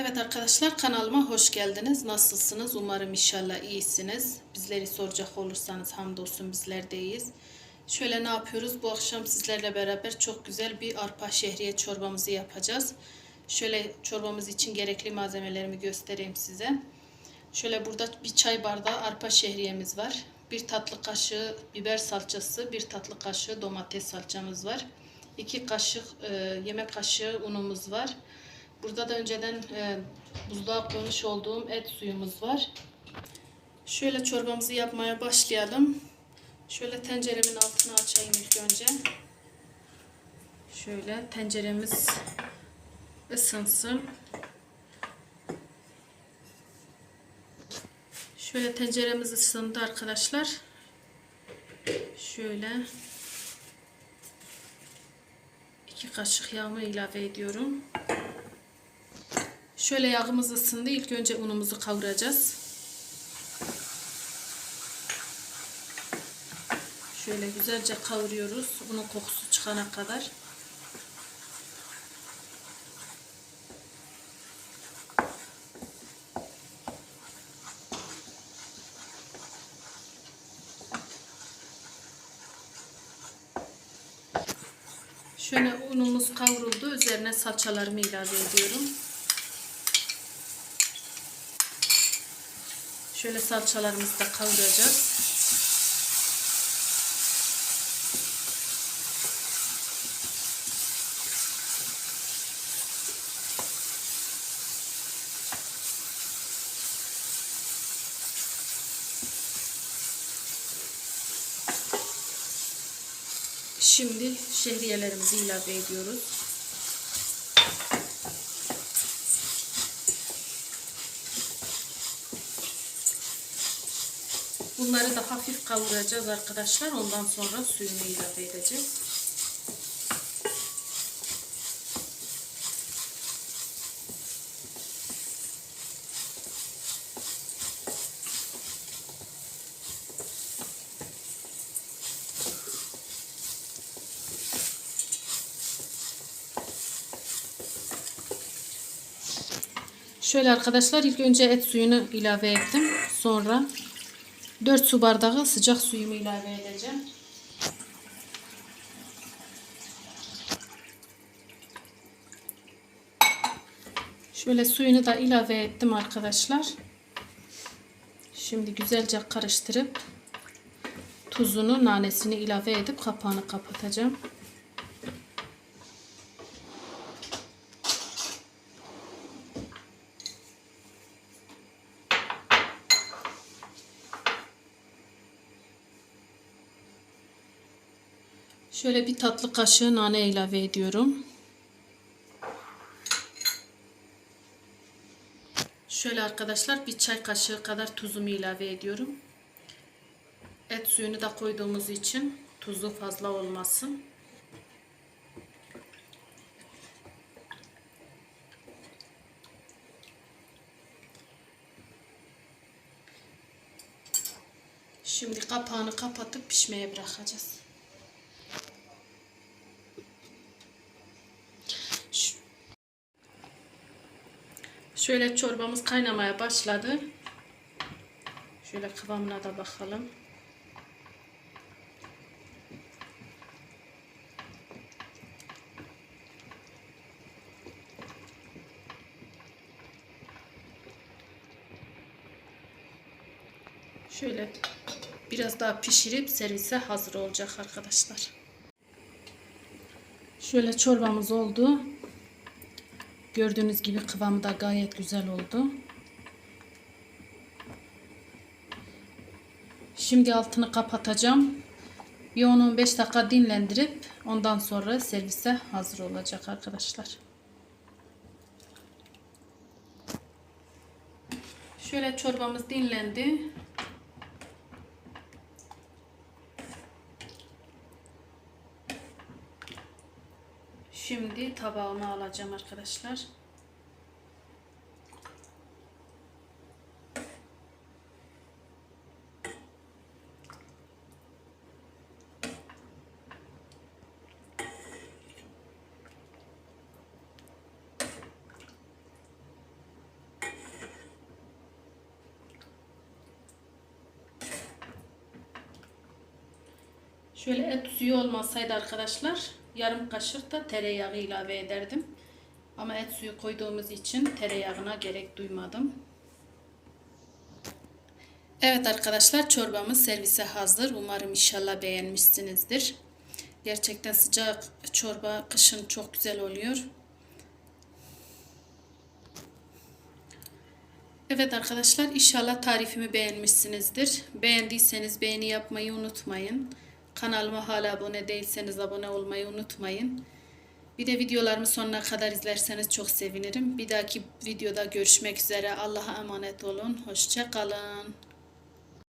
Evet arkadaşlar kanalıma hoş geldiniz. Nasılsınız? Umarım inşallah iyisiniz. Bizleri soracak olursanız hamdolsun bizler de iyiyiz. Şöyle ne yapıyoruz? Bu akşam sizlerle beraber çok güzel bir arpa şehriye çorbamızı yapacağız. Şöyle çorbamız için gerekli malzemelerimi göstereyim size. Şöyle burada bir çay bardağı arpa şehriyemiz var. Bir tatlı kaşığı biber salçası, bir tatlı kaşığı domates salçamız var. 2 kaşık e, yemek kaşığı unumuz var. Burada da önceden e, buzluğa koymuş olduğum et suyumuz var. Şöyle çorbamızı yapmaya başlayalım. Şöyle tenceremin altını açayım ilk önce. Şöyle tenceremiz ısınsın. Şöyle tenceremiz ısındı arkadaşlar. Şöyle iki kaşık yağımı ilave ediyorum. Şöyle yağımız ısındı. İlk önce unumuzu kavuracağız. Şöyle güzelce kavuruyoruz. Unun kokusu çıkana kadar. Şöyle unumuz kavruldu. Üzerine salçalarımı ilave ediyorum. Şöyle salçalarımızı da kavuracağız. Şimdi şehriyelerimizi ilave ediyoruz. Bunları da hafif kavuracağız arkadaşlar. Ondan sonra suyunu ilave edeceğiz. Şöyle arkadaşlar ilk önce et suyunu ilave ettim. Sonra 4 su bardağı sıcak suyumu ilave edeceğim. Şöyle suyunu da ilave ettim arkadaşlar. Şimdi güzelce karıştırıp tuzunu, nanesini ilave edip kapağını kapatacağım. Şöyle bir tatlı kaşığı nane ilave ediyorum. Şöyle arkadaşlar bir çay kaşığı kadar tuzumu ilave ediyorum. Et suyunu da koyduğumuz için tuzu fazla olmasın. Şimdi kapağını kapatıp pişmeye bırakacağız. Şöyle çorbamız kaynamaya başladı. Şöyle kıvamına da bakalım. Şöyle biraz daha pişirip servise hazır olacak arkadaşlar. Şöyle çorbamız oldu. Gördüğünüz gibi kıvamı da gayet güzel oldu. Şimdi altını kapatacağım. Bir 10-15 dakika dinlendirip ondan sonra servise hazır olacak arkadaşlar. Şöyle çorbamız dinlendi. Şimdi tabağıma alacağım arkadaşlar. Şöyle et suyu olmasaydı arkadaşlar yarım kaşık da tereyağı ilave ederdim. Ama et suyu koyduğumuz için tereyağına gerek duymadım. Evet arkadaşlar çorbamız servise hazır. Umarım inşallah beğenmişsinizdir. Gerçekten sıcak çorba kışın çok güzel oluyor. Evet arkadaşlar inşallah tarifimi beğenmişsinizdir. Beğendiyseniz beğeni yapmayı unutmayın. Kanalıma hala abone değilseniz abone olmayı unutmayın. Bir de videolarımı sonuna kadar izlerseniz çok sevinirim. Bir dahaki videoda görüşmek üzere. Allah'a emanet olun. Hoşça kalın.